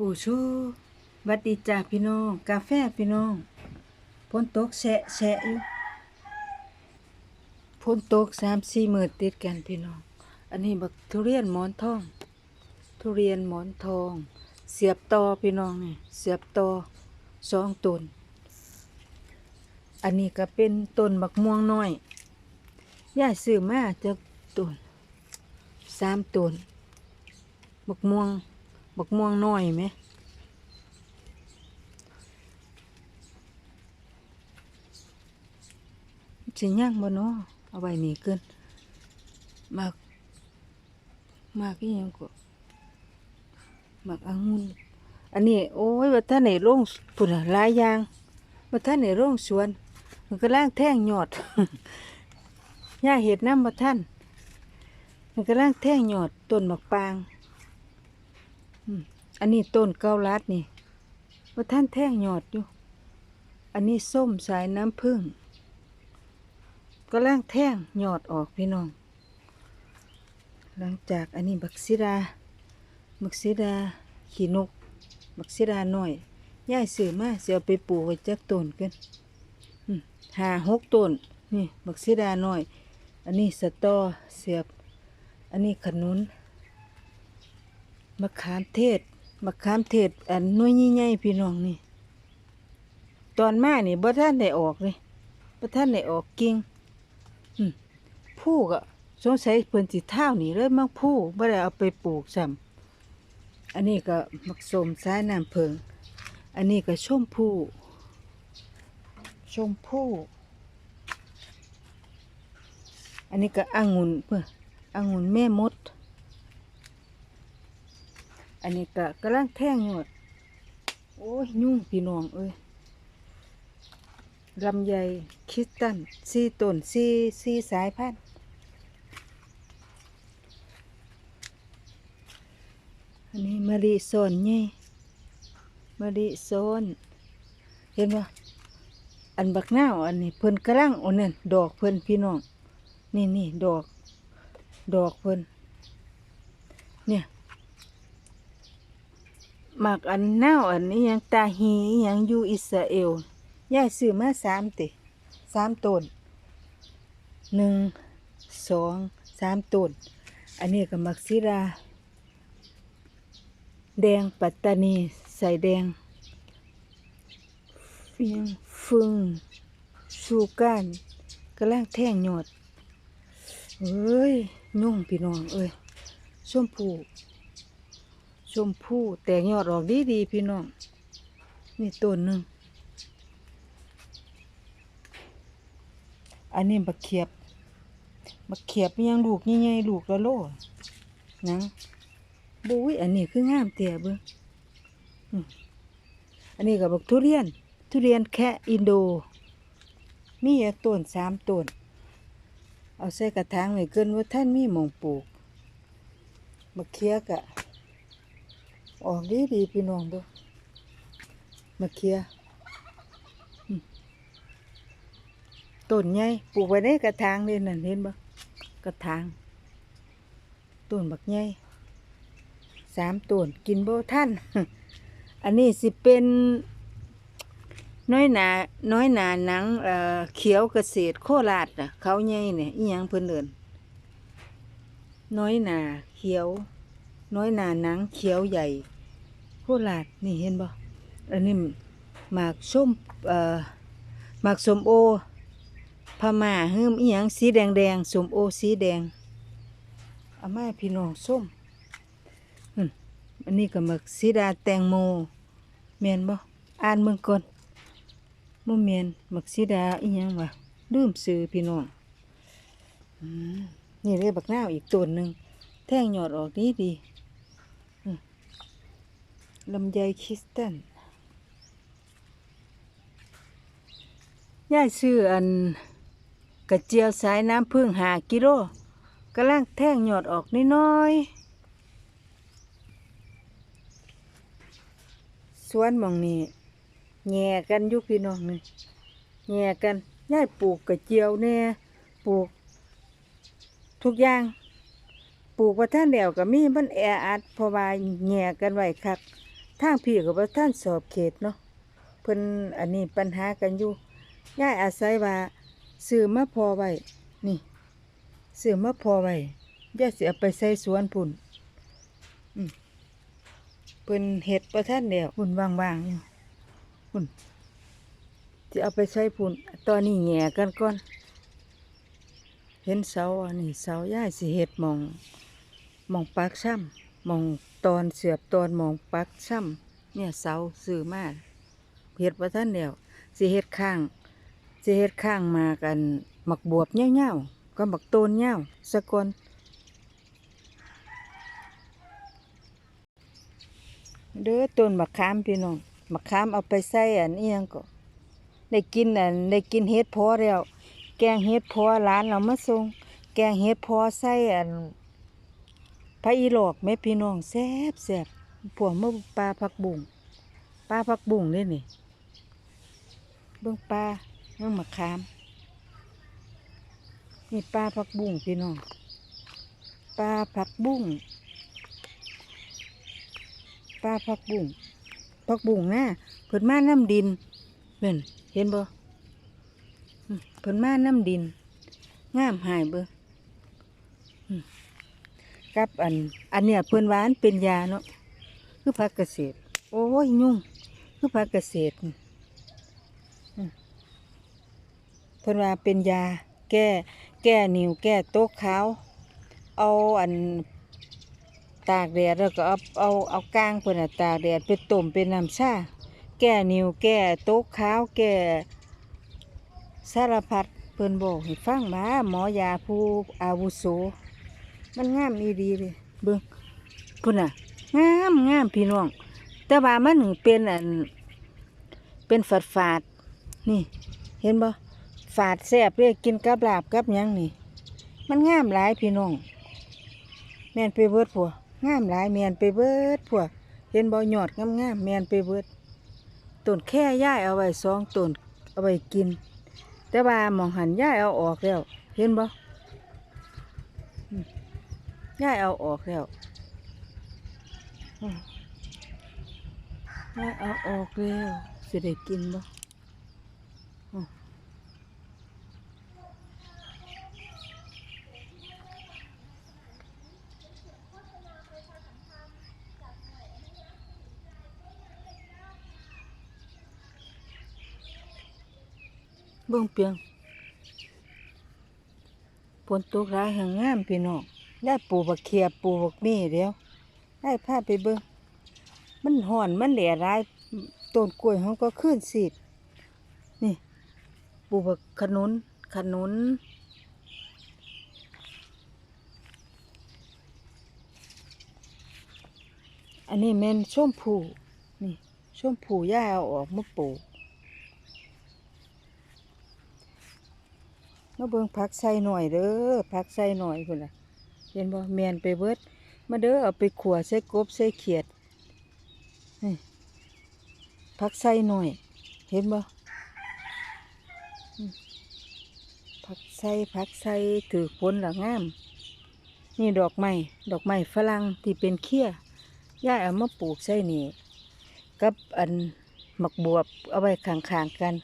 บูชูวัดดีจ้าพี่น้อง กาแฟพี่น้องฝนตกแฉะแฉะอยู่ฝนตกสามสี่หมื้อติดกันพี่น้อง อันนี้บักทุเรียนหมอนทอง ทุเรียนหมอนทอง เสียบตอพี่น้องนี่เสียบตอสองต้น อันนี้ก็เป็นต้นบักม่วงน้อยย่าซื้อมาจากต้นสามต้นบักม่วง บักม่วงน้อยไหมสิย่างบ่เนาะเอาไว้นี่เกินมากมากอีหยังก็มากองุ่นอันนี้โอ้ยว่าท่านในโรงพุ่นหลายอย่างว่าท่านในโรงสวน มันก็ล่างแท่งหยอดย่าเห็ดน้ำบ่ท่าน มันก็ล่างแท่งหยอดต้นบักปาง อันนี้ต้นเกาลัดนี่ว่าท่านแท่งหยอดอยู่ อันนี้ส้มสายน้ำผึ้งก็ล่างแท่งหยอดออกพี่น้อง หลังจากอันนี้บักซิดาบักซิดาขีนก บักซิดาหน่อยย่ายซื้อมาเสียไปปลูกไว้จักต้นกันหาหกต้นนี่บักซิดาหน่อย อันนี้สตอเสียบ อันนี้ขนุน มะขามเทศมะขามเทศอันน้อยใหญ่ๆพี่น้องนี่ ตอนมานี่บ่ท่านได้ออกเลยบ่ท่านได้ออกกิ่งผู้ก็สงสัยเพิ่นสิเท่านี่เลยมักผู้บ่ได้เอาไปปลูกซ้ำอันนี้ก็มักสมสายน้ำเพิง อันนี้ก็ชมพู่ชมพู่อันนี้ก็อ่างุ่นเพื่ออ่างุ่นแม่มด อันนี้ก็กำลังแท่งอยู่โอ้ยยุ่งพี่น้องเอ้ยลำไยคิสตันสี่ต้นสี่สี่สายพันธุ์อันนี้มะลิโซนไงมะลิโซนเห็นปะอันบักหน้าอันนี้เพิ่นกำลังอันนั้นดอกเพิ่นพี่น้อง นี่นี่ดอก ดอกเพิ่นเนี่ย ห มักอันเน่าอันนี้ยังตาฮีอิหยังอยู่อิสราเอลยายซื้อมาสามติสามต้นหนึ่งสองสามต้นอันนี้ก็มักซิรา แดงปัตตานีใส่แดงฟียงฟึงชูก้านกระล่างแท่งหยดเอ้ย ยุ่งพี่น้องเอ้ยชมพู ชมพู่แตกยอดออกดีดีพี่น้อง นี่ต้นหนึ่ง อันนี้บักเขียบ บักเขียบยังลูกใหญ่ๆลูกละโลนังบุ้ยอันนี้คืองามเตี่ยเบิ้ออันนี้กับบักทุเรียน ทุเรียนแค่อินโด มีต้นสามต้น เอาใส่กระถางไว้เกินว่าท่านมีมองปลูกบักเขียกอะ ออกดีดีพี่น้องเบ่มาเคลียต้นใหญ่ปลูกไว้ในกระถางเลยนั่นเห็นบ่กระถางต้นบักใหญ่สามต้นกินบ่ท่านอันนี้สิเป็น น้อยหนาน้อยหนาหนังเอ่อเขียวเกษตรโคราชน่ะเขาใหญ่เนี่ยอีหยังเพิ่นเอิ้นน้อยหนาเขียว น้อยหนาหนังเขียวใหญ่ โคราชนี่เห็นบ่อันนี้หมากส้มเอ่อหมากสมโอพม่าเฮิมอีหยังสีแดงแดงๆสมโอสีแดงเอามาให้พี่น้องส้มอันนี้ก็หมักสีดาแตงโมแม่นบ่อ่านเมืองก่อนบ่แม่นหมักสีดาอีหยังวะลืมซื้อพี่น้องอืมนี่เรียกบักหน้าอีกต้นหนึ่งแท่งยอดออกดีดี ลำไยคริสตันย่ายซื้ออันกระเจียวสายน้ำพึ่งหากิโลกำลังแท่งหยอดออกน้อยๆสวนมองนี้แง่กันยุคพี่น้องนี่แง่กันย่ายปลูกกระเจียวแน่ปลูก ทุกอย่างปลูกว่าท่านเดียวก็มีมันแออัดเพราะว่าแง่กันไว้คัก ทางพี่ก็บ่ท่านสอบเขตเนาะเพิ่นอันนี้ปัญหากันอยู่ยายอาศัยว่าซื้อมาพอไว้นี่ซื้อมาพอไว้ย่าสิเอาไปใส่สวนพุ่นเพิ่นเฮ็ดบ่ทันแล้วพุ่นว่างๆอยู่พุ่นสิเอาไปใส่พุ่นตอนนี้แหง่กันก่อน เห็นเสาอันนี้เสายายสิเฮ็ดหมองหมองปักซ้ำหมอง ตอนเสียบตอนหมองปักซ้ำเนี่ยเสาซื้อมาเฮ็ดบ่ทันแล้วสิเฮ็ดข้างสิเฮ็ดข้างมากันหมักบวบเหี่ยวๆก็หมักโตนเหี่ยวสะกอนเด้อต้นมะขามพี่น้องมะขามเอาไปใส่อันเอียงก็ได้กินอันได้กินเฮ็ดพอแล้ว แกงเฮ็ดพอร้านเรามาส่งแกงเฮ็ดพอใส่อัน พระอีหลอกแม่พี่น้องแซ่บแซ่บพวกมือปลาผักบุ้งปลาผักบุ้งนี่นี่เบิ่งปลาเบิ่งมะขาม นี่ปลาผักบุ้งพี่น้องปลาผักบุ้งปลาผักบุ้งผักบุ้งนะเพิ่นมาน้ำดินเห็นเห็นบ่เพิ่นมาน้ำดินงามหายเบิ่งอืม กับอัน อันเนี้ยเพิ่นหวานเป็นยาเนาะคือผักเกษตร โอ้ยยุ่ง คือผักเกษตรเพิ่นว่าเป็นยา แก้ แก้นิ่วแก้โต๊ะขาว เอาอันตากแดดแล้วก็เอาเอาเอาก้างเพิ่นน่ะตากแดดไปต้มเป็นน้ำชาแก้นิ่วแก้โต๊ะขาวแก้สารพัดเพิ่นบอกให้ฟังมาหมอยาผู้อาวุโส มันงามอีดีเลยเบิ่งพุ่นน่ะงามงามพี่น้อง แต่ว่ามันเป็นอันเป็นฝาดฝาดนี่ เห็นบ่ฝาดแซ่บเลยกินกับลาบกับยังนี่ มันงามหลายพี่น้องแมนไปเบิดผัวงามหลายแมนไปเบิดผัวเห็นบ่หยอดงามงามแมนไปเบิดต้นแค่ย่ายเอาไว้สองต้นเอาไว้กิน แต่ว่าหมองหันย่ายเอาออกแล้ว เห็นบ่ ย่ายเอาออกแล้วอืมย่ายเอาออกแล้วสิได้กินบ่เบิ่งเปียงฝนตกร้ายแห่งงามพี่น้อง ได้ปลูกบักเขียปลูกบักนี่เดียวได้พาไปเบิ่งมันห่อนมันแหล่ร้ายต้นกล้วยเขาก็ขึ้นสีดนี่ปลูกบักขนุนขนุนอันนี้แม่นส้มผูนี่ส้มผูย่าเอาออกมาปลูกมาเบิ่งผักใส่หน่อยเด้อผักใส่หน่อยพุ่นล่ะ เห็นบ่แมนไปเบิด มาเด้อเอาไปขัวใส่กบใส่เขียดนี่ผักใส่หน่อย เห็นบ่อืมผักใส่ผักใส่ถือผลละงาม นี่ดอกไม้ดอกไม้ฝรั่งที่เป็นเขี้ยย่ายเอามาปลูกใส่นี่กับอันหมักบวบเอาไว้ข้างๆกัน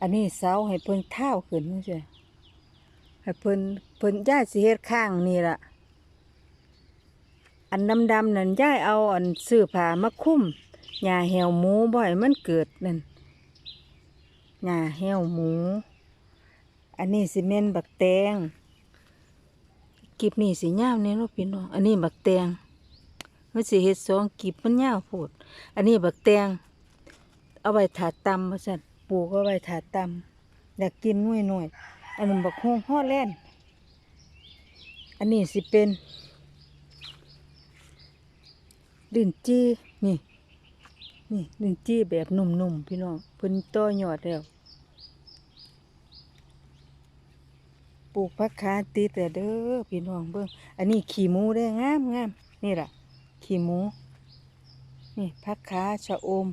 อันนี้เสาให้เพิ่นเท้าขึ้นนี่ใช่ให้เพิ่น พิ่นย่ายสิเฮ็ดข้างนี่ล่ะ อันดำๆนั่นย่ายเอาอันซื้อผ้ามาคุ้มหญ้าแหวหมูบ่ให้มันเกิดนั่นหญ้าแหวหมู อันนี้สิเมนบักแตงคลิปนี้สิยาวแน่เนาะพี่น้อง อันนี้บักแตงมันสิเฮ็ดสองกีบมันยาวโพดอันนี้บักแตงเอาไว้ถาตำว่าซั่นปลูกเอาไว้ถาตำอยากกินน้อยหน่อยอันนั้นบักฮวงฮอดแล่น อันนี้สิเป็นลิ้นจี้นี่นี่ลิ้นจี้แบบนุ่มๆพี่น้องเพิ่นต่อยอดแล้วปลูกผักขาติดแต่เด้อพี่น้องเบิ่งอันนี้ขี้หมูได้งามงามนี่แหละขี้หมูนี่ผักขาชะอม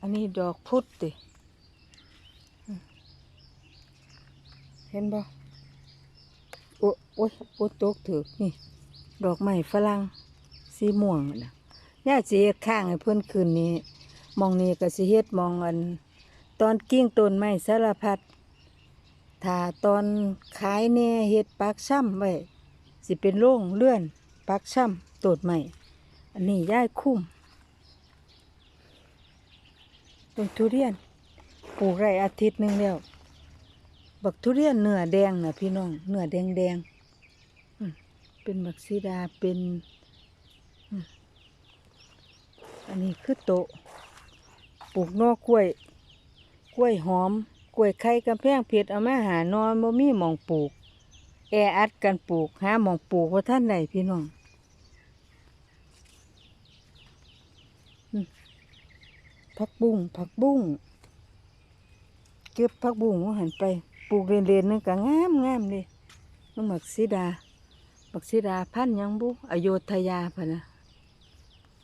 อันนี้ดอกพุดติเห็นบ่ อ้โอ้ยโอ้ตกถือนี่ ดอกไม้ฝรั่งสีม่วงนะย่าสิเฮ็ดข้างให้เพิ่อนคืนนี้ มองนี้ก็สิเฮ็ดมองอัน ตอนกิ้งต้นไม้สารพัดถ้าตอนขายแหน่เฮ็ดปักช่ำไว้สิเป็นโรงเลื่อนปักช่ำต้นไม้อันนี้ย่ายคุ้มต้นทุเรียนปลูกไรอาทิตย์หนึ่งแล้ว บักทุเรียนเนื้อแดงนะพี่น้องเนื้อแดงแดงเป็นบักซีดาเป็นอันนี้คือโตปลูกนอกกล้วย กล้วยหอม กล้วยไข่กำแพงเพชรเอามาหานอนบ่มีหมองปลูก แออัดกันปลูกหาหมองปลูกว่าท่านใดพี่น้องผักบุ้งผักบุ้งเก็บผักบุ้งว่าหันไป ปลูกเรียนๆนึงก็งามงามเลยน้ำหมักสีดาบักสีดาพันยังบุอโยธยาพะนะ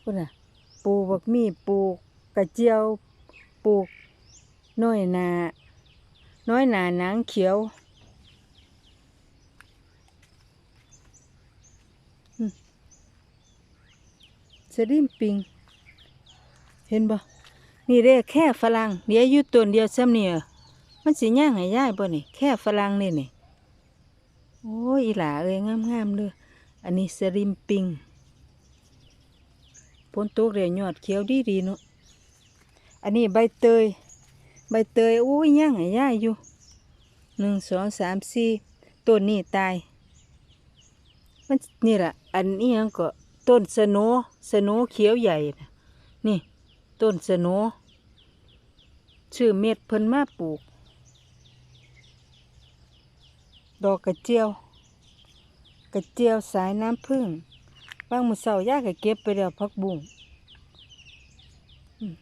พุ่นน่ะปลูกบักมีปลูกกระเจียวปลูกน้อยนาน้อยนาหนังเขียวอืมสลิมปิง เห็นบ่นี่เด้แค่ฝรั่งเดี๋ยวอยู่ต้นเดียวซ้ำเนี่อะ มันสิย่างให้ยายบ่นี่แค่ฝรั่งนี่นี่โอ้ยอีหลาเอ้ยงามๆเลยอันนี้สริมปิงพ้นตกเรียยอดเขียวดีดีเนาะอันนี้ใบเตย ใบเตยโอ้ยย่างให้ยายอยู่หนึ่งสองสามสี่ต้นนี้ตาย มันนี่แหละอันนี้ยังก็ต้นสโนสโนเขียวใหญ่นะนี่ ต้นสโนชื่อเม็ดเพิ่นมาปลูก ดอกกระเจียว กระเจียวสายน้ำผึ้งบางมือเช้าย่าก็เก็บไปแล้วพักบุ้งอืม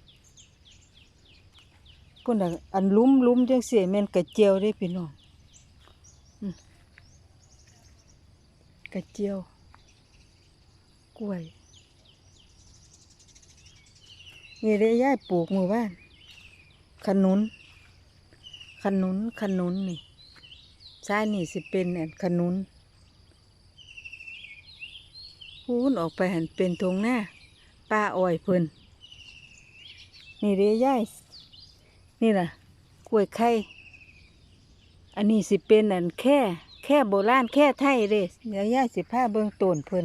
คนน่ะอันลุ่มลุ่มจังซี่แม่นกระเจียวเด้พี่น้องกระเจียว กล้วยนี่ได้ย่ายปลูกหมู่บ้าน ขนุน ขนุน ขนุนนี่ ซ้ายนี่สิเป็นอันขนุนพูนออกไปหันเป็นทงหน้าป้าอ้อยเพิ่นนี่เด้ย่ายนี่ล่ะกล้วยไข่อันนี้สิเป็นอันแค่ แค่โบราณแค่ไทยเด้เดี๋ยวย่ายสิผ้าเบิ่งต้นเพิ่น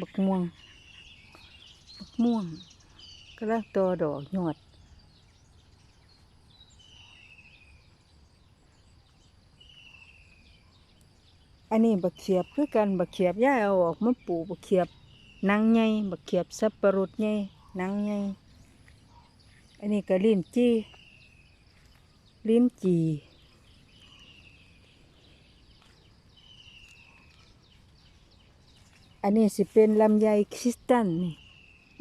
บักม่วงบักม่วงกำลังโตดอกหยอด อันนี้บักเขียบคือกันบักเขียบย่าเอาออกมาปลูกบักเขียบนางใหญ่บักเขียบสับปะรดใหญ่นางใหญ่อันนี้ก็ลิ้นจี้ลิ้นจีอันนี้สิเป็นลำไยคริสตัลนี่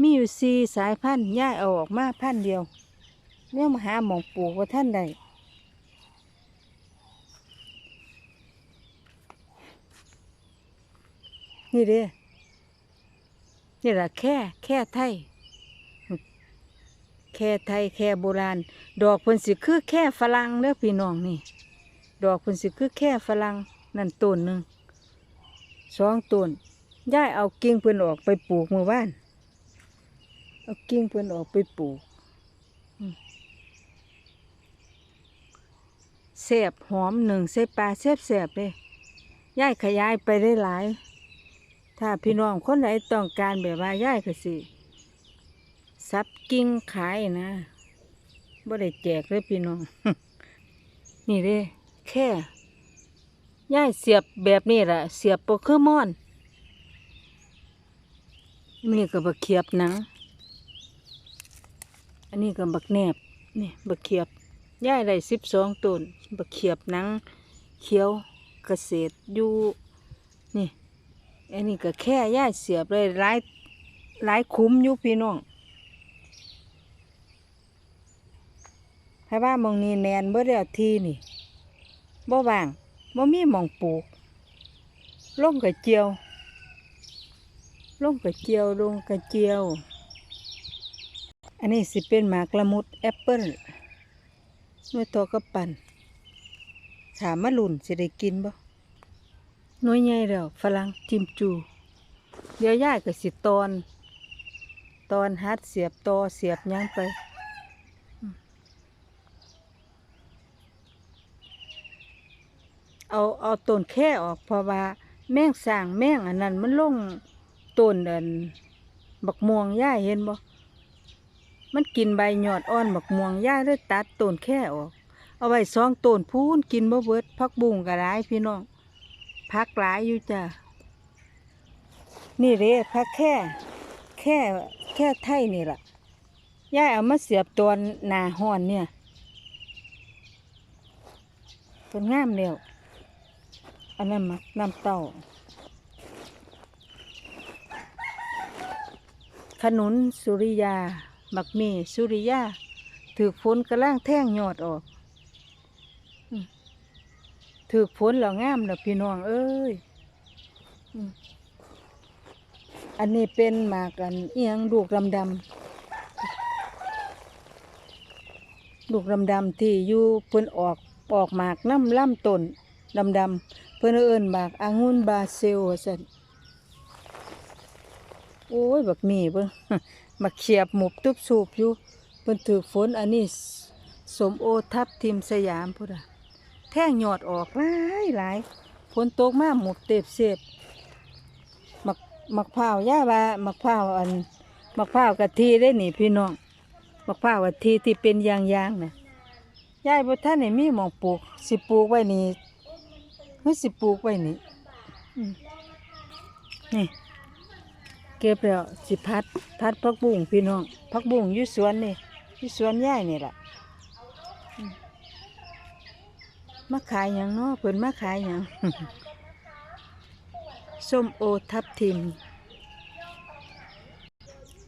มีอยู่สี่สายพันธุ์ย่ายเอาออกมาพันธุ์เดียวเนี่ยมาหาหมองปลูกว่าท่านใด นี่เด้นี่แหละแค่แค่ไทย แค่ไทยแค่โบราณ ดอกเพิ่นสิคือแค่ฝรั่งเด้อพี่น้องนี่ ดอกเพิ่นสิคือแค่ฝรั่งนั่นต้นหนึ่งสองต้นย่ายเอากิ่งเพิ่นออกไปปลูกเมื่อวานเอากิ่งเพิ่นออกไปปลูกอืมแซ่บหอมหนึ่งใส่ปลาแซ่บแซ่บเลยย่ายขยายไปได้หลาย ถ้าพี่น้องคนไหนต้องการแบบว่าย่ายก็สิซับกิ่งขายนะบ่ได้แจกเลยพี่น้อง นี่เด้แค่ย่ายเสียบแบบนี้แหละเสียบโปเกมอนนี่ก็บักเขียบหนังอันนี้ก็บักแนบนี่บักเขียบย่ายได้สิบสองต้นบักเขียบหนังเขียวเกษตรอยู่ อันนี้ก็แค่ย่าเสียบเลยหลายหลายคุ้มยู่พี่น้องให้ว่ามองนี้แนนเบ่ได้เอาทีนี่บ่ว่างบ่มีมองปลูกลงกระเจียวลงกระเจียวลงกระเจียว อันนี้สิเป็นหมากละมุดแอปเปิ้ลหน่วยโตก็ปั่นถามมาลุ่นสิได้กินบ่ น่วยใหญ่แล้วฝรั่งจิมจู เดี๋ยวย่ายก็สิตอน ตอนฮัดเสียบตอเสียบยังไปเอาเอาต้นแค่ออกเพราะว่าแมงสางแมงอันนั้นมันลงต้นอันบักม่วงย่ายเห็นบ่ มันกินใบหยอดอ่อนบักม่วงย่ายเลยตัดต้นแค่ออก เอาไว้สองต้นพูนกินบ่เบิดพักบุ้งก็หลายพี่น้อง พักหลายอยู่จ้ะนี่เด้พักแค่ แค่แค่ไทยนี่แหละย่ายเอามาเสียบตอนหนาหอนเนี่ยเป็นงามแล้วอันนั้นมักน้ำเต้า ขนุนสุริยาบักเมสุริยาถือฝนกระล่างแท่งยอดออก ถือฝนแล้วงามแล้วพี่น้องเอ้ยอันนี้เป็นหมากอันเอียงลูกดำดำลูกดำดำที่อยู่เพิ่นออกออกหมากน้ำล่ำต้นดำดำเพิ่นเอิ้นหมากอางุ่นบาเซลสันโอ้ยบักมีเบิ่งมาเขียบหมุบตุบสูบอยู่เพิ่นถือฝนอันนี้สมโอทับทิมสยามพุ่นอะ แท่งยอดออกหลายหลายฝนตกมาหมุบเต็บเสบหมักหมักพร้าย่าว่ามักพร้าอันหมักพร้ากะทิได้หนี่พี่น้องหมักพร้ากะทิที่เป็นยางๆน่ะยายบ่ทันได้มีหมองปลูก สิปลูกไว้นี่เฮ้ยสิปลูกไว้นี่นี่เก็บแล้วสิพัดพัดพักบุ้งพี่น้องพักบุ้งยู่สวนนี่ยู่สวนย่ายนี่แหละอืม มาขายหยังเนาะเพิ่นมาขายหยังส้มโอทับทิม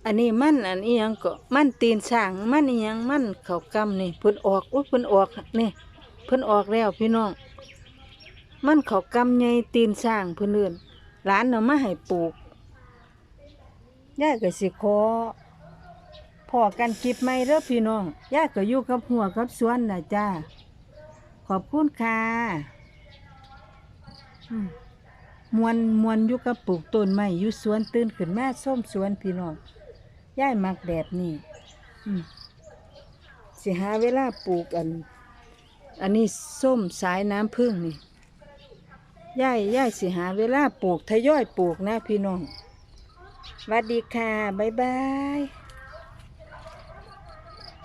อันนี้มันอันนี้ยังก็มันตีนช่างมันอียังมันเขากำนี่เพิ่นออกอุ้ยเพิ่นออกนี่เพิ่นออกแล้วพี่น้อง มันเขากำใหญ่ตีนช่างเพิ่นเอื่นหลานเอามาให้ปลูกย่าก็สิขอพอกันคลิปไม่เด้อพี่น้องย่าก็อยู่กับหัวกับสวนนะจ้า ขอบคุณค่ะมวนมวนอยู่กับปลูกต้นไม้อยู่สวนตื่นขึ้นแมาส้มสวนพี่น้องย่ายมักแบบนี้สิหาเวลาปลูกอัน อันนี้ส้มสายน้ำผึ้งนี่ย่ายย่ายสิหาเวลาปลูกทยอยปลูกนะพี่น้องสวัสดีค่ะ บ๊ายบาย